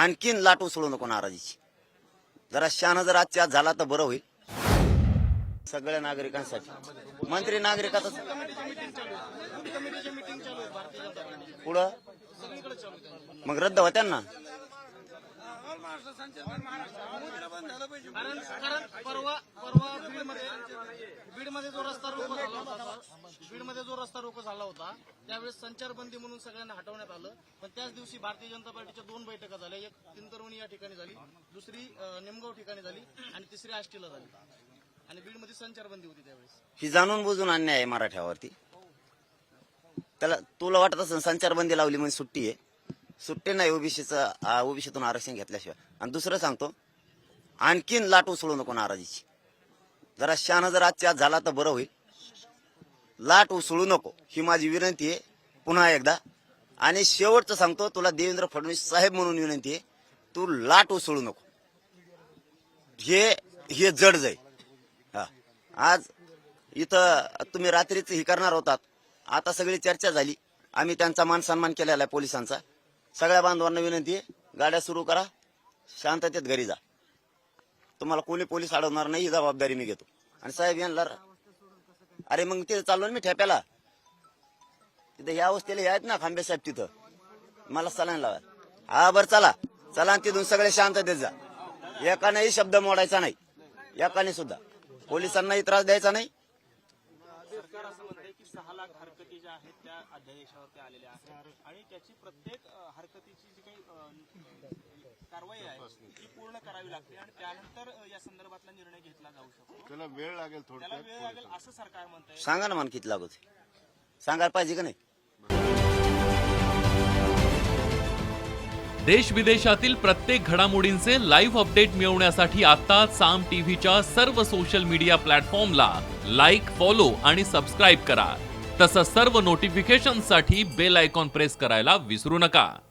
आणखीन लाट उसळू नको नाराजीची. जरा शहाणा जर आजच्या आज झाला तर बरं होईल. सगळ्या नागरिकांसाठी. मंत्री नागरिकातच पुढं? मग रद्द होत्या ना परवा परवा बीडमध्ये बीडमध्ये जो रस्ता बीडमध्ये जो रस्ता रोको झाला होता त्यावेळेस संचारबंदी म्हणून सगळ्यांना हटवण्यात आलं. पण त्याच दिवशी भारतीय जनता पार्टीच्या दोन बैठका झाल्या. एक तिंतरवणी या ठिकाणी झाली दुसरी निमगाव ठिकाणी झाली आणि तिसरी आष्टीला झाली. आणि बीडमध्ये संचारबंदी होती त्यावेळेस. ही जाणून बुजून अन्याय आहे मराठ्यावरती. त्याला तुला वाटत असेल संचारबंदी लावली म्हणजे सुट्टी आहे. सुट्टी नाही ओबीसीचं ओबीसीतून आरक्षण घेतल्याशिवाय. आणि दुसरं सांगतो आणखीन लाट उसळू नको नाराजीची. जरा शान जर आजच्या आज झाला तर बरं होईल. लाट उसळू नको ही माझी विनंती आहे. पुन्हा एकदा. आणि शेवटचं सांगतो तुला देवेंद्र फडणवीस साहेब म्हणून विनंती आहे तू लाट उसळू नको. हे हे जड जाई. हा. आज इथं तुम्ही रात्रीच हे करणार होतात. आता सगळी चर्चा झाली. आम्ही त्यांचा मान सन्मान केलेला आहे पोलिसांचा. सगळ्या बांधवांना विनंती आहे गाड्या सुरू करा. शांततेत घरी जा. तुम्हाला कोणी पोलीस अडवणार नाही ही जबाबदारी मी घेतो. आणि साहेब यांना अरे मग तिथं चाललो ना मी ठेप्याला. तिथं ह्या अवस्थेला हे आहेत ना खांबे साहेब तिथं. मला सलाईन लावा. हा बरं चला. चला आणि तिथून सगळे शांत देत जा. एकानेही शब्द मोडायचा नाही. एकाने सुद्धा. पोलिसांनाही त्रास द्यायचा नाही. सहा लाख हरकती ज्या आहेत त्या अध्यादेशावरती आलेल्या आहेत आणि त्याची प्रत्येक हरकतीची जी काही कारवाई आहे ती पूर्ण करावी लागते आणि त्यानंतर या संदर्भातला निर्णय घेतला जाऊ शकतो. त्याला वेळ लागेल त्याला वेळ लागेल असं सरकार म्हणतंय. सांगा ना मन किती लागू ते. सांगायला पाहिजे का नाही? देश विदेशातील प्रत्येक घडामोडींचे लाईव्ह अपडेट मिळवण्यासाठी आता साम टीव्हीच्या सर्व सोशल मीडिया प्लॅटफॉर्मला लाईक फॉलो आणि सबस्क्राईब करा. तसंच सर्व नोटिफिकेशनसाठी बेल आयकॉन प्रेस करायला विसरू नका.